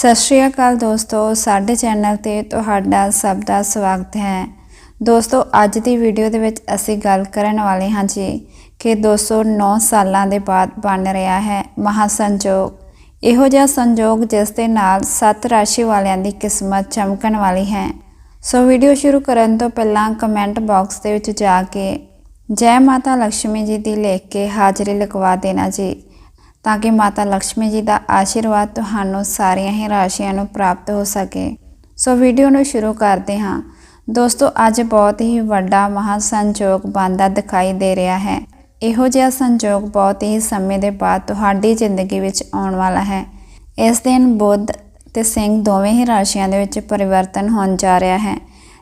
ਸਤਿ ਸ਼੍ਰੀ ਅਕਾਲ ਦੋਸਤੋ, ਸਾਡੇ ਚੈਨਲ ਤੇ ਤੁਹਾਡਾ ਸਭ ਦਾ ਸਵਾਗਤ ਹੈ। ਦੋਸਤੋ, ਅੱਜ ਦੀ ਵੀਡੀਓ ਦੇ ਵਿੱਚ ਅਸੀਂ ਗੱਲ ਕਰਨ ਵਾਲੇ ਹਾਂ ਜੀ ਕਿ 209 ਸਾਲਾਂ ਦੇ ਬਾਅਦ ਬਣ ਰਿਹਾ ਹੈ ਮਹਾਸੰਜੋਗ ਇਹੋ ਜਿਹਾ ਸੰਜੋਗ ਜਿਸ ਦੇ ਨਾਲ ਸੱਤ ਰਾਸ਼ੀ ਵਾਲਿਆਂ ਦੀ ਕਿਸਮਤ ਚਮਕਣ ਵਾਲੀ ਹੈ। ਸੋ ਵੀਡੀਓ ਸ਼ੁਰੂ ਕਰਨ ਤੋਂ ਪਹਿਲਾਂ ਕਮੈਂਟ ਬਾਕਸ ਦੇ ਵਿੱਚ ਜਾ ਕੇ ਜੈ ਮਾਤਾ ਲక్ష్ਮੀ ਜੀ ਦੀ ਲਿਖ ਕੇ ਹਾਜ਼ਰੀ ਲਗਵਾ ਦੇਣਾ ਜੀ। ਤਾਂ ਕਿ ਮਾਤਾ ਲక్ష్ਮੀ ਜੀ ਦਾ ਆਸ਼ੀਰਵਾਦ ਤੁਹਾਨੂੰ ਸਾਰੀਆਂ ਹੀ ਰਾਸ਼ੀਆਂ ਨੂੰ ਪ੍ਰਾਪਤ ਹੋ ਸਕੇ। ਸੋ ਵੀਡੀਓ ਨੂੰ ਸ਼ੁਰੂ ਕਰਦੇ ਹਾਂ। ਦੋਸਤੋ, ਅੱਜ ਬਹੁਤ ਹੀ ਵੱਡਾ ਮਹਾ ਸੰਯੋਗ ਬਣਦਾ ਦਿਖਾਈ ਦੇ ਰਿਹਾ ਹੈ। ਇਹੋ ਜਿਹਾ ਸੰਯੋਗ ਬਹੁਤ ਹੀ ਸਮੇਂ ਦੇ ਬਾਅਦ ਤੁਹਾਡੀ ਜ਼ਿੰਦਗੀ ਵਿੱਚ ਆਉਣ ਵਾਲਾ ਹੈ। ਇਸ ਦਿਨ ਬੁੱਧ ਤੇ ਸਿੰਘ ਦੋਵੇਂ ਹੀ ਰਾਸ਼ੀਆਂ ਦੇ ਵਿੱਚ ਪਰਿਵਰਤਨ ਹੋਣ ਜਾ ਰਿਹਾ ਹੈ।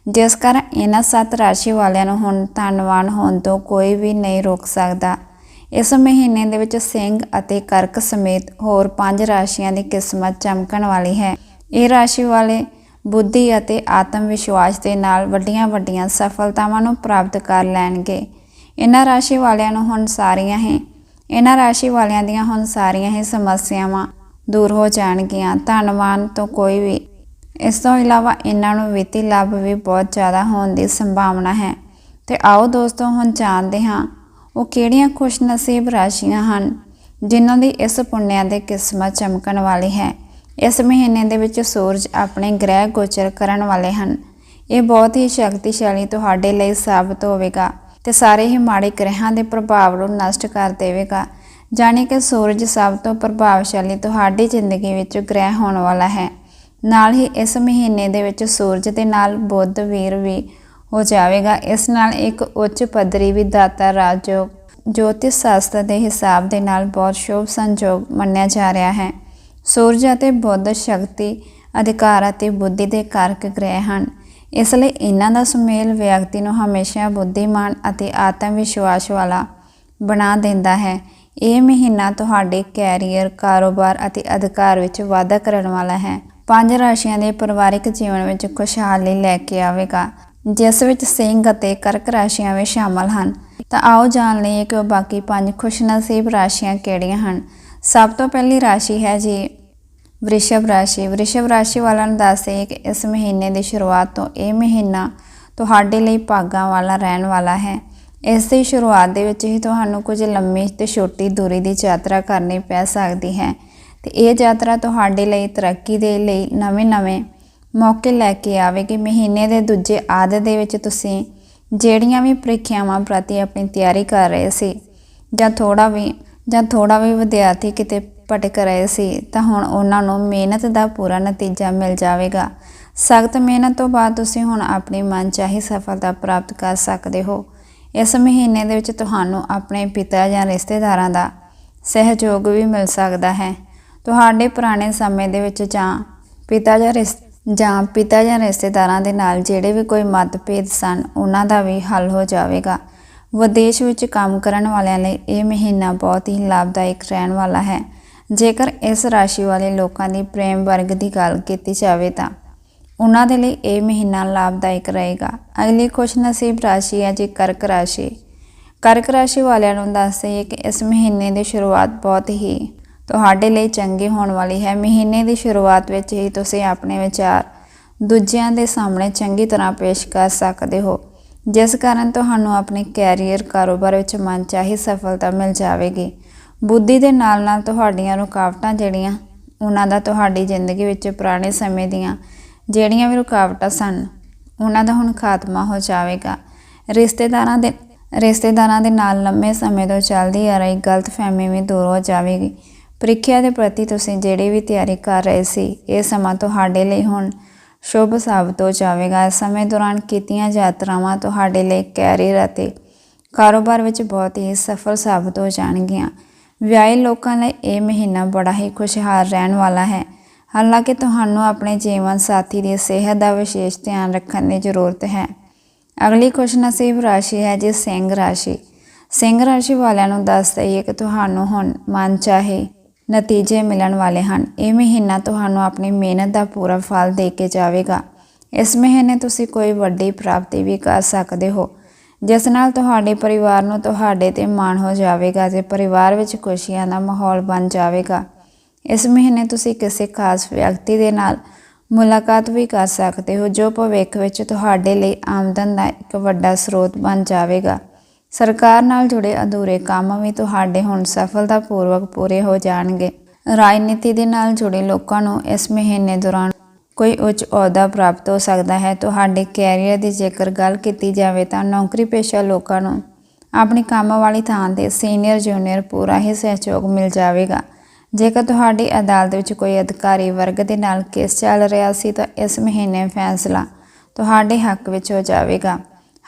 ਜਿਸ ਕਾਰਨ ਇਹਨਾਂ ਸੱਤ ਰਾਸ਼ੀ ਵਾਲਿਆਂ ਨੂੰ ਹੁਣ ਧੰਨਵਾਨ ਹੋਣ ਤੋਂ ਕੋਈ ਵੀ ਨਹੀਂ ਰੋਕ ਸਕਦਾ। ਇਸ ਮਹੀਨੇ ਦੇ ਵਿੱਚ ਸਿੰਘ ਅਤੇ ਕਰਕ ਸਮੇਤ ਹੋਰ ਪੰਜ ਰਾਸ਼ੀਆਂ ਦੀ ਕਿਸਮਤ ਚਮਕਣ ਵਾਲੀ ਹੈ। ਇਹ ਰਾਸ਼ੀ ਵਾਲੇ ਬੁੱਧੀ ਅਤੇ ਆਤਮ ਵਿਸ਼ਵਾਸ ਦੇ ਨਾਲ ਵੱਡੀਆਂ-ਵੱਡੀਆਂ ਸਫਲਤਾਵਾਂ ਨੂੰ ਪ੍ਰਾਪਤ ਕਰ ਲੈਣਗੇ। ਇਹਨਾਂ ਰਾਸ਼ੀ ਵਾਲਿਆਂ ਨੂੰ ਹੁਣ ਸਾਰੀਆਂ ਹੀ ਇਹਨਾਂ ਰਾਸ਼ੀ ਵਾਲਿਆਂ ਦੀਆਂ ਹੁਣ ਸਾਰੀਆਂ ਹੀ ਸਮੱਸਿਆਵਾਂ ਦੂਰ ਹੋ ਜਾਣਗੀਆਂ। ਧੰਨਵਾਨ ਤੋਂ ਕੋਈ ਵੀ। ਇਸ ਤੋਂ ਇਲਾਵਾ ਇਹਨਾਂ ਨੂੰ ਵਿੱਤੀ ਲਾਭ ਵੀ ਬਹੁਤ ਜ਼ਿਆਦਾ ਹੋਣ ਦੀ ਸੰਭਾਵਨਾ ਹੈ। ਤੇ ਆਓ ਦੋਸਤੋ ਹੁਣ ਜਾਣਦੇ ਹਾਂ ਉਹ ਕਿਹੜੀਆਂ ਖੁਸ਼ਨਸੀਬ ਰਾਸ਼ੀਆਂ ਹਨ ਜਿਨ੍ਹਾਂ ਦੀ ਇਸ ਪੁੰਨਿਆ ਦੇ ਕਿਸਮਤ ਚਮਕਣ ਵਾਲੀ ਹੈ? ਇਸ ਮਹੀਨੇ ਦੇ ਵਿੱਚ ਸੂਰਜ ਆਪਣੇ ਗ੍ਰਹਿ ਗੋਚਰ ਕਰਨ ਵਾਲੇ ਹਨ। ਇਹ ਬਹੁਤ ਹੀ ਸ਼ਕਤੀਸ਼ਾਲੀ ਤੁਹਾਡੇ ਲਈ ਸਾਬਤ ਹੋਵੇਗਾ ਤੇ ਸਾਰੇ ਹੀ ਮਾੜੇ ਗ੍ਰਹਿਾਂ ਦੇ ਪ੍ਰਭਾਵ ਨੂੰ ਨਸ਼ਟ ਕਰ ਦੇਵੇਗਾ। ਜਾਣੀ ਕਿ ਸੂਰਜ ਸਭ ਤੋਂ ਪ੍ਰਭਾਵਸ਼ਾਲੀ ਤੁਹਾਡੀ ਜ਼ਿੰਦਗੀ ਵਿੱਚ ਗ੍ਰਹਿ ਹੋਣ ਵਾਲਾ ਹੈ। ਨਾਲ ਹੀ ਇਸ ਮਹੀਨੇ ਦੇ ਵਿੱਚ ਸੂਰਜ ਦੇ ਨਾਲ ਬੁੱਧ ਵੀਰ ਵੀ ਹੋ ਜਾਵੇਗਾ। ਇਸ ਨਾਲ ਇੱਕ ਉੱਚ ਪੱਧਰੀ ਵਿਦਾਤਾ ਰਾਜਯੋਗ ਜੋਤਿਸ਼ ਸ਼ਾਸਤਰ ਦੇ ਹਿਸਾਬ ਦੇ ਨਾਲ ਬਹੁਤ ਸ਼ੁਭ ਸੰਜੋਗ ਮੰਨਿਆ ਜਾ ਰਿਹਾ ਹੈ। ਸੂਰਜ ਅਤੇ ਬੁੱਧ ਸ਼ਕਤੀ, ਅਧਿਕਾਰ ਅਤੇ ਬੁੱਧੀ ਦੇ ਕਾਰਕ ਗ੍ਰਹਿ ਹਨ। ਇਸ ਲਈ ਇਹਨਾਂ ਦਾ ਸੁਮੇਲ ਵਿਅਕਤੀ ਨੂੰ ਹਮੇਸ਼ਾ ਬੁੱਧੀਮਾਨ ਅਤੇ ਆਤਮ ਵਿਸ਼ਵਾਸ ਵਾਲਾ ਬਣਾ ਦਿੰਦਾ ਹੈ। ਇਹ ਮਹੀਨਾ ਤੁਹਾਡੇ ਕੈਰੀਅਰ, ਕਾਰੋਬਾਰ ਅਤੇ ਅਧਿਕਾਰ ਵਿੱਚ ਵਾਧਾ ਕਰਨ ਵਾਲਾ ਹੈ। ਪੰਜ ਰਾਸ਼ੀਆਂ ਦੇ ਪਰਿਵਾਰਿਕ ਜੀਵਨ ਵਿੱਚ ਖੁਸ਼ਹਾਲੀ ਲੈ ਕੇ ਆਵੇਗਾ। ਜਿਸ ਵਿੱਚ ਸਿੰਘ ਅਤੇ ਕਰਕ ਰਾਸ਼ੀਆਂ ਵੀ ਸ਼ਾਮਲ ਹਨ। ਤਾਂ ਆਓ ਜਾਣ ਲਈਏ ਕਿ ਉਹ ਬਾਕੀ ਪੰਜ ਖੁਸ਼ਨਸੀਬ ਰਾਸ਼ੀਆਂ ਕਿਹੜੀਆਂ ਹਨ। ਸਭ ਤੋਂ ਪਹਿਲੀ ਰਾਸ਼ੀ ਹੈ ਜੀ ਵ੍ਰਿਸ਼ਭ ਰਾਸ਼ੀ। ਵ੍ਰਿਸ਼ਭ ਰਾਸ਼ੀ ਵਾਲਿਆਂ ਨੂੰ ਦੱਸਦੇ ਕਿ ਇਸ ਮਹੀਨੇ ਦੀ ਸ਼ੁਰੂਆਤ ਤੋਂ ਇਹ ਮਹੀਨਾ ਤੁਹਾਡੇ ਲਈ ਭਾਗਾਂ ਵਾਲਾ ਰਹਿਣ ਵਾਲਾ ਹੈ। ਇਸ ਦੀ ਸ਼ੁਰੂਆਤ ਦੇ ਵਿੱਚ ਹੀ ਤੁਹਾਨੂੰ ਕੁਝ ਲੰਮੀ ਤੇ ਛੋਟੀ ਦੂਰੀ ਦੀ ਯਾਤਰਾ ਕਰਨੀ ਪੈ ਸਕਦੀ ਹੈ। ਤੇ ਇਹ ਯਾਤਰਾ ਤੁਹਾਡੇ ਲਈ ਤਰੱਕੀ ਦੇ ਲਈ ਨਵੇਂ-ਨਵੇਂ ਮੌਕੇ ਲੈ ਕੇ ਆਵੇਗੀ ਮਹੀਨੇ ਦੇ ਦੂਜੇ ਆਧ ਦੇ ਵਿੱਚ ਤੁਸੀਂ ਜਿਹੜੀਆਂ ਵੀ ਪ੍ਰੀਖਿਆਵਾਂ ਪ੍ਰਤੀ ਆਪਣੀ ਤਿਆਰੀ ਕਰ ਰਹੇ ਸੀ ਜਾਂ ਥੋੜਾ ਵੀ, ਜਾਂ ਥੋੜਾ ਵੀ ਵਿਦਿਆਰਥੀ ਕਿਤੇ ਭਟਕ ਰਹੇ ਸੀ, ਤਾਂ ਹੁਣ ਉਹਨਾਂ ਨੂੰ ਮਿਹਨਤ ਦਾ ਪੂਰਾ ਨਤੀਜਾ ਮਿਲ ਜਾਵੇਗਾ। ਸਖਤ ਮਿਹਨਤ ਤੋਂ ਬਾਅਦ ਤੁਸੀਂ ਹੁਣ ਆਪਣੀ ਮਨਚਾਹੀ ਸਫਲਤਾ ਪ੍ਰਾਪਤ ਕਰ ਸਕਦੇ ਹੋ। ਇਸ ਮਹੀਨੇ ਦੇ ਵਿੱਚ ਤੁਹਾਨੂੰ ਆਪਣੇ ਪਿਤਾ ਜਾਂ ਰਿਸ਼ਤੇਦਾਰਾਂ ਦਾ ਸਹਿਯੋਗ ਵੀ ਮਿਲ ਸਕਦਾ ਹੈ। ਤੁਹਾਡੇ ਪੁਰਾਣੇ ਸਮੇਂ ਦੇ ਵਿੱਚ ਜਾਂ ਪਿਤਾ ਜਾਂ ਜਾਂ ਪਿਤਾ ਜਾਂ ਰਿਸ਼ਤੇਦਾਰਾਂ ਦੇ ਨਾਲ ਜਿਹੜੇ ਵੀ ਕੋਈ ਮਤਭੇਦ ਸਨ, ਉਹਨਾਂ ਦਾ ਵੀ ਹੱਲ ਹੋ ਜਾਵੇਗਾ। ਵਿਦੇਸ਼ ਵਿੱਚ ਕੰਮ ਕਰਨ ਵਾਲਿਆਂ ਲਈ ਇਹ ਮਹੀਨਾ ਬਹੁਤ ਹੀ ਲਾਭਦਾਇਕ ਰਹਿਣ ਵਾਲਾ ਹੈ। ਜੇਕਰ ਇਸ ਰਾਸ਼ੀ ਵਾਲੇ ਲੋਕਾਂ ਦੀ ਪ੍ਰੇਮ ਵਰਗ ਦੀ ਗੱਲ ਕੀਤੀ ਜਾਵੇ ਤਾਂ ਉਹਨਾਂ ਦੇ ਲਈ ਇਹ ਮਹੀਨਾ ਲਾਭਦਾਇਕ ਰਹੇਗਾ। ਅਗਲੀ ਖੁਸ਼ਨਸੀਬ ਰਾਸ਼ੀ ਹੈ ਜੀ ਕਰਕ ਰਾਸ਼ੀ। ਕਰਕ ਰਾਸ਼ੀ ਵਾਲਿਆਂ ਨੂੰ ਦੱਸਦੇ ਕਿ ਇਸ ਮਹੀਨੇ ਦੀ ਸ਼ੁਰੂਆਤ ਬਹੁਤ ਹੀ ਤੁਹਾਡੇ ਲਈ ਚੰਗੀ ਹੋਣ ਵਾਲੀ ਹੈ। ਮਹੀਨੇ ਦੀ ਸ਼ੁਰੂਆਤ ਵਿੱਚ ਹੀ ਤੁਸੀਂ ਆਪਣੇ ਵਿਚਾਰ ਦੂਜਿਆਂ ਦੇ ਸਾਹਮਣੇ ਚੰਗੀ ਤਰ੍ਹਾਂ ਪੇਸ਼ ਕਰ ਸਕਦੇ ਹੋ। ਜਿਸ ਕਾਰਨ ਤੁਹਾਨੂੰ ਆਪਣੇ ਕੈਰੀਅਰ ਕਾਰੋਬਾਰ ਵਿੱਚ ਮਨਚਾਹੀ ਸਫਲਤਾ ਮਿਲ ਜਾਵੇਗੀ। ਬੁੱਧੀ ਦੇ ਨਾਲ ਨਾਲ ਤੁਹਾਡੀਆਂ ਰੁਕਾਵਟਾਂ ਜਿਹੜੀਆਂ, ਉਹਨਾਂ ਦਾ ਤੁਹਾਡੀ ਜ਼ਿੰਦਗੀ ਵਿੱਚ ਪੁਰਾਣੇ ਸਮੇਂ ਦੀਆਂ ਜਿਹੜੀਆਂ ਵੀ ਰੁਕਾਵਟਾਂ ਸਨ, ਉਹਨਾਂ ਦਾ ਹੁਣ ਖਾਤਮਾ ਹੋ ਜਾਵੇਗਾ। ਰਿਸ਼ਤੇਦਾਰਾਂ ਦੇ ਰਿਸ਼ਤੇਦਾਰਾਂ ਦੇ ਨਾਲ ਲੰਮੇ ਸਮੇਂ ਤੋਂ ਚੱਲਦੀ ਆ ਰਹੀ ਗਲਤਫਹਿਮੀ ਵੀ ਦੂਰ ਹੋ ਜਾਵੇਗੀ। ਪ੍ਰੀਖਿਆ ਦੇ ਪ੍ਰਤੀ ਤੁਸੀਂ ਜਿਹੜੀ ਵੀ ਤਿਆਰੀ ਕਰ ਰਹੇ ਸੀ, ਇਹ ਸਮਾਂ ਤੁਹਾਡੇ ਲਈ ਹੁਣ ਸ਼ੁਭ ਸਾਬਤ ਹੋ ਜਾਵੇਗਾ। ਇਸ ਸਮੇਂ ਦੌਰਾਨ ਕੀਤੀਆਂ ਯਾਤਰਾਵਾਂ ਤੁਹਾਡੇ ਲਈ ਕੈਰੀਅਰ ਅਤੇ ਕਾਰੋਬਾਰ ਵਿੱਚ ਬਹੁਤ ਹੀ ਸਫਲ ਸਾਬਤ ਹੋ ਜਾਣਗੀਆਂ। ਵਿਆਹੇ ਲੋਕਾਂ ਲਈ ਇਹ ਮਹੀਨਾ ਬੜਾ ਹੀ ਖੁਸ਼ਹਾਲ ਰਹਿਣ ਵਾਲਾ ਹੈ। ਹਾਲਾਂਕਿ ਤੁਹਾਨੂੰ ਆਪਣੇ ਜੀਵਨ ਸਾਥੀ ਦੀ ਸਿਹਤ ਦਾ ਵਿਸ਼ੇਸ਼ ਧਿਆਨ ਰੱਖਣ ਦੀ ਜ਼ਰੂਰਤ ਹੈ। ਅਗਲੀ ਖੁਸ਼ਨਸੀਬ ਰਾਸ਼ੀ ਹੈ ਜੀ ਸਿੰਘ ਰਾਸ਼ੀ। ਸਿੰਘ ਰਾਸ਼ੀ ਵਾਲਿਆਂ ਨੂੰ ਦੱਸ ਦਈਏ ਕਿ ਤੁਹਾਨੂੰ ਹੁਣ ਮਨ ਚਾਹੇ ਨਤੀਜੇ ਮਿਲਣ ਵਾਲੇ ਹਨ। ਇਹ ਮਹੀਨਾ ਤੁਹਾਨੂੰ ਆਪਣੀ ਮਿਹਨਤ ਦਾ ਪੂਰਾ ਫਲ ਦੇ ਕੇ ਜਾਵੇਗਾ। ਇਸ ਮਹੀਨੇ ਤੁਸੀਂ ਕੋਈ ਵੱਡੀ ਪ੍ਰਾਪਤੀ ਵੀ ਕਰ ਸਕਦੇ ਹੋ। ਜਿਸ ਨਾਲ ਤੁਹਾਡੇ ਪਰਿਵਾਰ ਨੂੰ ਤੁਹਾਡੇ ਤੇ ਮਾਣ ਹੋ ਜਾਵੇਗਾ ਤੇ ਪਰਿਵਾਰ ਵਿੱਚ ਖੁਸ਼ੀਆਂ ਦਾ ਮਾਹੌਲ ਬਣ ਜਾਵੇਗਾ। ਇਸ ਮਹੀਨੇ ਤੁਸੀਂ ਕਿਸੇ ਖਾਸ ਵਿਅਕਤੀ ਦੇ ਨਾਲ ਮੁਲਾਕਾਤ ਵੀ ਕਰ ਸਕਦੇ ਹੋ, ਜੋ ਭਵਿੱਖ ਵਿੱਚ ਤੁਹਾਡੇ ਲਈ ਆਮਦਨ ਦਾ ਇੱਕ ਵੱਡਾ ਸਰੋਤ ਬਣ ਜਾਵੇਗਾ। ਸਰਕਾਰ ਨਾਲ ਜੁੜੇ ਅਧੂਰੇ ਕੰਮ ਵੀ ਤੁਹਾਡੇ ਹੁਣ ਸਫਲਤਾਪੂਰਵਕ ਪੂਰੇ ਹੋ ਜਾਣਗੇ। ਰਾਜਨੀਤੀ ਦੇ ਨਾਲ ਜੁੜੇ ਲੋਕਾਂ ਨੂੰ ਇਸ ਮਹੀਨੇ ਦੌਰਾਨ ਕੋਈ ਉੱਚ ਅਹੁਦਾ ਪ੍ਰਾਪਤ ਹੋ ਸਕਦਾ ਹੈ। ਤੁਹਾਡੇ ਕੈਰੀਅਰ ਦੀ ਜੇਕਰ ਗੱਲ ਕੀਤੀ ਜਾਵੇ ਤਾਂ ਨੌਕਰੀ ਪੇਸ਼ਾ ਲੋਕਾਂ ਨੂੰ ਆਪਣੇ ਕੰਮ ਵਾਲੀ ਥਾਂ ਤੇ ਸੀਨੀਅਰ, ਜੂਨੀਅਰ ਪੂਰਾ ਹੀ ਸਹਿਯੋਗ ਮਿਲ ਜਾਵੇਗਾ। ਜੇਕਰ ਤੁਹਾਡੀ ਅਦਾਲਤ ਵਿੱਚ ਕੋਈ ਅਧਿਕਾਰੀ ਵਰਗ ਦੇ ਨਾਲ ਕੇਸ ਚੱਲ ਰਿਹਾ ਸੀ ਤਾਂ ਇਸ ਮਹੀਨੇ ਫੈਸਲਾ ਤੁਹਾਡੇ ਹੱਕ ਵਿੱਚ ਹੋ ਜਾਵੇਗਾ।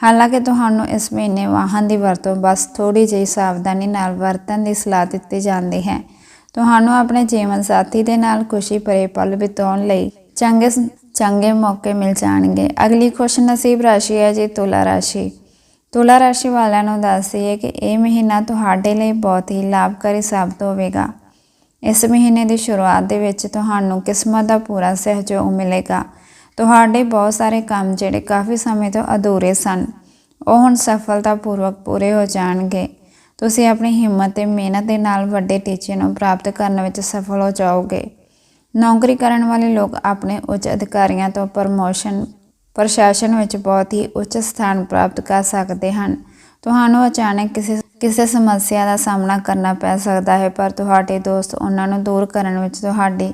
ਹਾਲਾਂਕਿ ਤੁਹਾਨੂੰ ਇਸ ਮਹੀਨੇ ਵਾਹਨ ਦੀ ਵਰਤੋਂ ਬਸ ਥੋੜੀ ਜਿਹੀ ਸਾਵਧਾਨੀ ਨਾਲ ਵਰਤਣ ਦੀ ਸਲਾਹ ਦਿੱਤੀ ਜਾਂਦੀ ਹੈ। ਤੁਹਾਨੂੰ ਆਪਣੇ ਜੀਵਨ ਸਾਥੀ ਦੇ ਨਾਲ ਖੁਸ਼ੀ ਭਰੇ ਪਲ ਬਿਤਾਉਣ ਲਈ ਚੰਗੇ ਚੰਗੇ ਮੌਕੇ ਮਿਲ ਜਾਣਗੇ। ਅਗਲੀ ਖੁਸ਼ ਨਸੀਬ ਰਾਸ਼ੀ ਹੈ ਜੀ ਤੁਲਾ ਰਾਸ਼ੀ। ਤੁਲਾ ਰਾਸ਼ੀ ਵਾਲਿਆਂ ਨੂੰ ਦੱਸਦੀ ਹੈ ਕਿ ਇਹ ਮਹੀਨਾ ਤੁਹਾਡੇ ਲਈ ਬਹੁਤ ਹੀ ਲਾਭਕਾਰੀ ਸਾਬਤ ਹੋਵੇਗਾ। ਇਸ ਮਹੀਨੇ ਦੀ ਸ਼ੁਰੂਆਤ ਦੇ ਵਿੱਚ ਤੁਹਾਨੂੰ ਕਿਸਮਤ ਦਾ ਪੂਰਾ ਸਹਿਯੋਗ ਮਿਲੇਗਾ। ਤੁਹਾਡੇ ਬਹੁਤ ਸਾਰੇ ਕੰਮ ਜਿਹੜੇ ਕਾਫੀ ਸਮੇਂ ਤੋਂ ਅਧੂਰੇ ਸਨ, ਉਹ ਹੁਣ ਸਫਲਤਾਪੂਰਵਕ ਪੂਰੇ ਹੋ ਜਾਣਗੇ। ਤੁਸੀਂ ਆਪਣੀ ਹਿੰਮਤ ਤੇ ਮਿਹਨਤ ਦੇ ਨਾਲ ਵੱਡੇ ਟੀਚੇ ਨੂੰ ਪ੍ਰਾਪਤ ਕਰਨ ਵਿੱਚ ਸਫਲ ਹੋ ਜਾਓਗੇ। ਨੌਕਰੀ ਕਰਨ ਵਾਲੇ ਲੋਕ ਆਪਣੇ ਉੱਚ ਅਧਿਕਾਰੀਆਂ ਤੋਂ ਪ੍ਰਮੋਸ਼ਨ, ਪ੍ਰਸ਼ਾਸਨ ਵਿੱਚ ਬਹੁਤ ਹੀ ਉੱਚ ਸਥਾਨ ਪ੍ਰਾਪਤ ਕਰ ਸਕਦੇ ਹਨ। ਤੁਹਾਨੂੰ ਅਚਾਨਕ ਕਿਸੇ ਕਿਸੇ ਸਮੱਸਿਆ ਦਾ ਸਾਹਮਣਾ ਕਰਨਾ ਪੈ ਸਕਦਾ ਹੈ, ਪਰ ਤੁਹਾਡੇ ਦੋਸਤ ਉਹਨਾਂ ਨੂੰ ਦੂਰ ਕਰਨ ਵਿੱਚ ਤੁਹਾਡੀ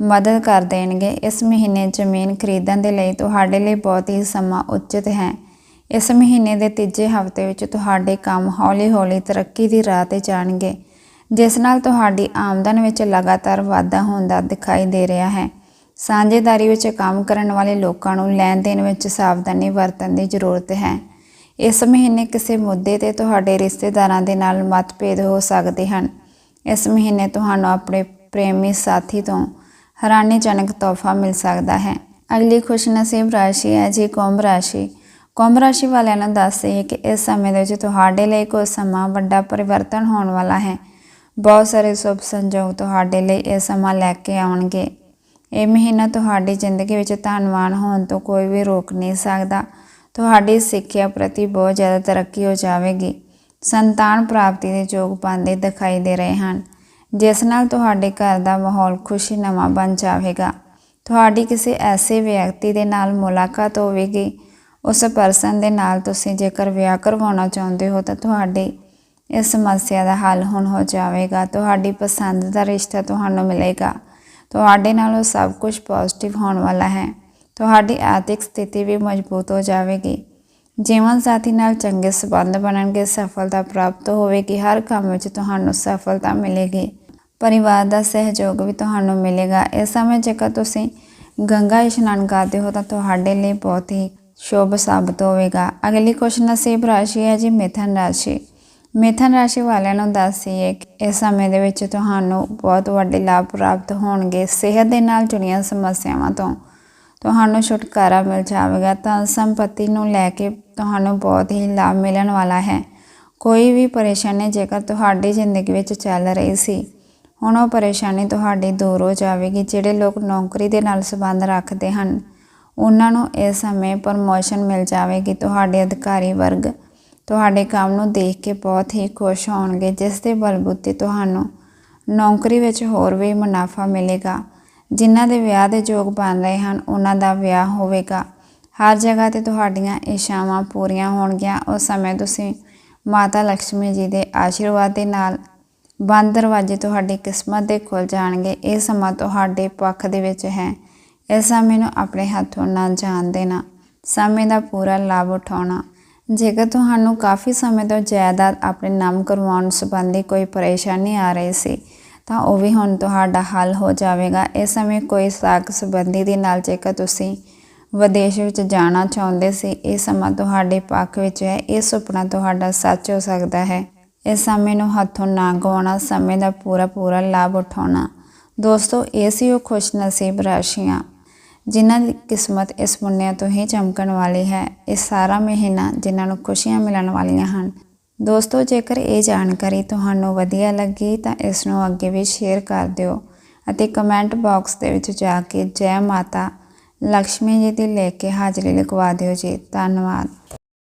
ਮਦਦ ਕਰ ਦੇਣਗੇ। ਇਸ ਮਹੀਨੇ ਜ਼ਮੀਨ ਖਰੀਦਣ ਦੇ ਲਈ ਤੁਹਾਡੇ ਲਈ ਬਹੁਤ ਹੀ ਸਮਾਂ ਉਚਿਤ ਹੈ। ਇਸ ਮਹੀਨੇ ਦੇ ਤੀਜੇ ਹਫ਼ਤੇ ਵਿੱਚ ਤੁਹਾਡੇ ਕੰਮ ਹੌਲੀ-ਹੌਲੀ ਤਰੱਕੀ ਦੀ ਰਾਹ ਤੇ ਜਾਣਗੇ, ਜਿਸ ਨਾਲ ਤੁਹਾਡੀ ਆਮਦਨ ਵਿੱਚ ਲਗਾਤਾਰ ਵਾਧਾ ਹੁੰਦਾ ਦਿਖਾਈ ਦੇ ਰਿਹਾ ਹੈ। ਸਾਂਝੇਦਾਰੀ ਵਿੱਚ ਕੰਮ ਕਰਨ ਵਾਲੇ ਲੋਕਾਂ ਨੂੰ ਲੈਣ ਦੇਣ ਵਿੱਚ ਸਾਵਧਾਨੀ ਵਰਤਣ ਦੀ ਜ਼ਰੂਰਤ ਹੈ। ਇਸ ਮਹੀਨੇ ਕਿਸੇ ਮੁੱਦੇ ਤੇ ਤੁਹਾਡੇ ਰਿਸ਼ਤੇਦਾਰਾਂ ਦੇ ਨਾਲ ਮਤਭੇਦ ਹੋ ਸਕਦੇ ਹਨ। ਇਸ ਮਹੀਨੇ ਤੁਹਾਨੂੰ ਆਪਣੇ ਪ੍ਰੇਮੀ ਸਾਥੀ ਤੋਂ ਹੈਰਾਨੀਜਨਕ ਤੋਹਫਾ ਮਿਲ ਸਕਦਾ ਹੈ। ਅਗਲੀ ਖੁਸ਼ਨਸੀਬ ਰਾਸ਼ੀ ਹੈ ਜੀ ਕੁੰਭ ਰਾਸ਼ੀ। ਕੁੰਭ ਰਾਸ਼ੀ ਵਾਲਿਆਂ ਨੂੰ ਦੱਸ ਦੱਸਦੇ ਕਿ ਇਸ ਸਮੇਂ ਦੇ ਵਿੱਚ ਤੁਹਾਡੇ ਲਈ ਕੋਈ ਸਮਾਂ ਵੱਡਾ ਪਰਿਵਰਤਨ ਹੋਣ ਵਾਲਾ ਹੈ। ਬਹੁਤ ਸਾਰੇ ਸ਼ੁਭ ਸੰਜੋਗ ਤੁਹਾਡੇ ਲਈ ਇਹ ਸਮਾਂ ਲੈ ਕੇ ਆਉਣਗੇ। ਇਹ ਮਹੀਨਾ ਤੁਹਾਡੀ ਜ਼ਿੰਦਗੀ ਵਿੱਚ ਧੰਨਵਾਨ ਹੋਣ ਤੋਂ ਕੋਈ ਵੀ ਰੋਕ ਨਹੀਂ ਸਕਦਾ। ਤੁਹਾਡੀ ਸਿੱਖਿਆ ਪ੍ਰਤੀ ਬਹੁਤ ਜ਼ਿਆਦਾ ਤਰੱਕੀ ਹੋ ਜਾਵੇਗੀ। ਸੰਤਾਨ ਪ੍ਰਾਪਤੀ ਦੇ ਯੋਗ ਪਾਉਂਦੇ ਦਿਖਾਈ ਦੇ ਰਹੇ ਹਨ। ਜਿਸ ਨਾਲ ਤੁਹਾਡੇ ਘਰ ਦਾ ਮਾਹੌਲ ਖੁਸ਼ੀਨਮਾ ਬਣ ਜਾਵੇਗਾ। ਤੁਹਾਡੀ ਕਿਸੇ ਐਸੇ ਵਿਅਕਤੀ ਦੇ ਨਾਲ ਮੁਲਾਕਾਤ ਹੋਵੇਗੀ। ਉਸ ਪਰਸਨ ਦੇ ਨਾਲ ਤੁਸੀਂ ਜੇਕਰ ਵਿਆਹ ਕਰਵਾਉਣਾ ਚਾਹੁੰਦੇ ਹੋ ਤਾਂ ਤੁਹਾਡੀ ਇਸ ਸਮੱਸਿਆ ਦਾ ਹੱਲ ਹੁਣ ਹੋ ਜਾਵੇਗਾ। ਤੁਹਾਡੀ ਪਸੰਦ ਦਾ ਰਿਸ਼ਤਾ ਤੁਹਾਨੂੰ ਮਿਲੇਗਾ। ਤੁਹਾਡੇ ਨਾਲ ਉਹ ਸਭ ਕੁਝ ਪੋਜ਼ਿਟਿਵ ਹੋਣ ਵਾਲਾ ਹੈ। ਤੁਹਾਡੀ ਆਰਥਿਕ ਸਥਿਤੀ ਵੀ ਮਜ਼ਬੂਤ ਹੋ ਜਾਵੇਗੀ। ਜੀਵਨ ਸਾਥੀ ਨਾਲ ਚੰਗੇ ਸਬੰਧ ਬਣਨਗੇ, ਸਫਲਤਾ ਪ੍ਰਾਪਤ ਹੋਵੇਗੀ, ਹਰ ਕੰਮ ਵਿੱਚ ਤੁਹਾਨੂੰ ਸਫਲਤਾ ਮਿਲੇਗੀ। ਪਰਿਵਾਰ ਦਾ ਸਹਿਯੋਗ ਵੀ ਤੁਹਾਨੂੰ ਮਿਲੇਗਾ। ਇਸ ਸਮੇਂ ਜੇਕਰ ਤੁਸੀਂ ਗੰਗਾ ਇਸ਼ਨਾਨ ਕਰਦੇ ਹੋ ਤਾਂ ਤੁਹਾਡੇ ਲਈ ਬਹੁਤ ਹੀ ਸ਼ੁਭ ਸਾਬਤ ਹੋਵੇਗਾ। ਅਗਲੀ ਕੁਸ਼ ਨਸੀਬ ਰਾਸ਼ੀ ਹੈ ਜੀ ਮਿਥਨ ਰਾਸ਼ੀ। ਮਿਥਨ ਰਾਸ਼ੀ ਵਾਲਿਆਂ ਨੂੰ ਦੱਸੀਏ ਕਿ ਇਸ ਸਮੇਂ ਦੇ ਵਿੱਚ ਤੁਹਾਨੂੰ ਬਹੁਤ ਵੱਡੇ ਲਾਭ ਪ੍ਰਾਪਤ ਹੋਣਗੇ। ਸਿਹਤ ਦੇ ਨਾਲ ਜੁੜੀਆਂ ਸਮੱਸਿਆਵਾਂ ਤੋਂ ਤੁਹਾਨੂੰ ਛੁਟਕਾਰਾ ਮਿਲ ਜਾਵੇਗਾ ਤਾਂ ਸੰਪਤੀ ਨੂੰ ਲੈ ਕੇ ਤੁਹਾਨੂੰ ਬਹੁਤ ਹੀ ਲਾਭ ਮਿਲਣ ਵਾਲਾ ਹੈ। ਕੋਈ ਵੀ ਪਰੇਸ਼ਾਨੀ ਜੇਕਰ ਤੁਹਾਡੀ ਜ਼ਿੰਦਗੀ ਵਿੱਚ ਚੱਲ ਰਹੀ ਸੀ, ਹੁਣ ਉਹ ਪਰੇਸ਼ਾਨੀ ਤੁਹਾਡੀ ਦੂਰ ਹੋ ਜਾਵੇਗੀ, ਜਿਹੜੇ ਲੋਕ ਨੌਕਰੀ ਦੇ ਨਾਲ ਸੰਬੰਧ ਰੱਖਦੇ ਹਨ, ਉਹਨਾਂ ਨੂੰ ਇਸ ਸਮੇਂ ਪ੍ਰਮੋਸ਼ਨ ਮਿਲ ਜਾਵੇਗੀ। ਤੁਹਾਡੇ ਅਧਿਕਾਰੀ ਵਰਗ ਤੁਹਾਡੇ ਕੰਮ ਨੂੰ ਦੇਖ ਕੇ ਬਹੁਤ ਹੀ ਖੁਸ਼ ਹੋਣਗੇ, ਜਿਸ ਦੇ ਬਲਬੂਤੇ ਤੁਹਾਨੂੰ ਨੌਕਰੀ ਵਿੱਚ ਹੋਰ ਵੀ ਮੁਨਾਫਾ ਮਿਲੇਗਾ। ਜਿਨ੍ਹਾਂ ਦੇ ਵਿਆਹ ਦੇ ਯੋਗ ਬਣ ਰਹੇ ਹਨ, ਉਹਨਾਂ ਦਾ ਵਿਆਹ ਹੋਵੇਗਾ। ਹਰ ਜਗ੍ਹਾ ਤੇ ਤੁਹਾਡੀਆਂ ਇਸ਼ਾਵਾਂ ਪੂਰੀਆਂ ਹੋਣਗੀਆਂ। ਉਸ ਸਮੇਂ ਤੁਸੀਂ ਮਾਤਾ ਲక్ష్ਮੀ ਜੀ ਦੇ ਆਸ਼ੀਰਵਾਦ ਦੇ ਨਾਲ ਬੰਦ ਦਰਵਾਜ਼ੇ ਤੁਹਾਡੀ ਕਿਸਮਤ ਦੇ ਖੁੱਲ ਜਾਣਗੇ। ਇਹ ਸਮਾਂ ਤੁਹਾਡੇ ਪੱਖ ਦੇ ਵਿੱਚ ਹੈ। ਇਸ ਸਮੇਂ ਨੂੰ ਆਪਣੇ ਹੱਥੋਂ ਨਾ ਜਾਣ ਦੇਣਾ। ਸਮੇਂ ਦਾ ਪੂਰਾ ਲਾਭ ਉਠਾਉਣਾ। ਜੇਕਰ ਤੁਹਾਨੂੰ ਕਾਫੀ ਸਮੇਂ ਤੋਂ ਜਾਇਦਾਦ ਆਪਣੇ ਨਾਮ ਕਰਵਾਉਣ ਸੰਬੰਧੀ ਕੋਈ ਪਰੇਸ਼ਾਨੀ ਆ ਰਹੀ ਸੀ ਤਾਂ ਉਹ ਵੀ ਹੁਣ ਤੁਹਾਡਾ ਹੱਲ ਹੋ ਜਾਵੇਗਾ। ਇਸ ਸਮੇਂ ਕੋਈ ਸਾਕ ਸੰਬੰਧੀ ਦੇ ਨਾਲ ਜੇਕਰ ਤੁਸੀਂ ਵਿਦੇਸ਼ ਵਿੱਚ ਜਾਣਾ ਚਾਹੁੰਦੇ ਸੀ, ਇਹ ਸਮਾਂ ਤੁਹਾਡੇ ਪੱਖ ਵਿੱਚ ਹੈ, ਇਹ ਸੁਪਨਾ ਤੁਹਾਡਾ ਸੱਚ ਹੋ ਸਕਦਾ ਹੈ। ਇਸ ਸਮੇਂ ਨੂੰ ਹੱਥੋਂ ਨਾ ਗਵਾਉਣਾ, ਸਮੇਂ ਦਾ ਪੂਰਾ ਪੂਰਾ ਲਾਭ ਉਠਾਉਣਾ। ਦੋਸਤੋ, ਇਹ ਸੀ ਉਹ ਖੁਸ਼ ਨਸੀਬ ਰਾਸ਼ੀਆਂ, ਜਿਨ੍ਹਾਂ ਦੀ ਕਿਸਮਤ ਇਸ ਮੁੰਨਿਆਂ ਤੋਂ ਹੀ ਚਮਕਣ ਵਾਲੀ ਹੈ। ਇਹ ਸਾਰਾ ਮਹੀਨਾ ਜਿਨ੍ਹਾਂ ਨੂੰ ਖੁਸ਼ੀਆਂ ਮਿਲਣ ਵਾਲੀਆਂ ਹਨ ਦੋਸਤੋ, ਜੇਕਰ ਇਹ ਜਾਣਕਾਰੀ ਤੁਹਾਨੂੰ ਵਧੀਆ ਲੱਗੀ, ਤਾਂ ਇਸ ਨੂੰ ਅੱਗੇ ਵੀ ਸ਼ੇਅਰ ਕਰ ਦਿਓ ਅਤੇ ਕਮੈਂਟ ਬਾਕਸ ਦੇ ਵਿੱਚ ਜਾ ਕੇ ਜੈ ਮਾਤਾ ਲక్ష్ਮੀ ਜੀ ਦੀ ਲੈ ਕੇ ਹਾਜ਼ਰੀ ਲਗਵਾ ਦਿਓ ਜੀ। ਧੰਨਵਾਦ।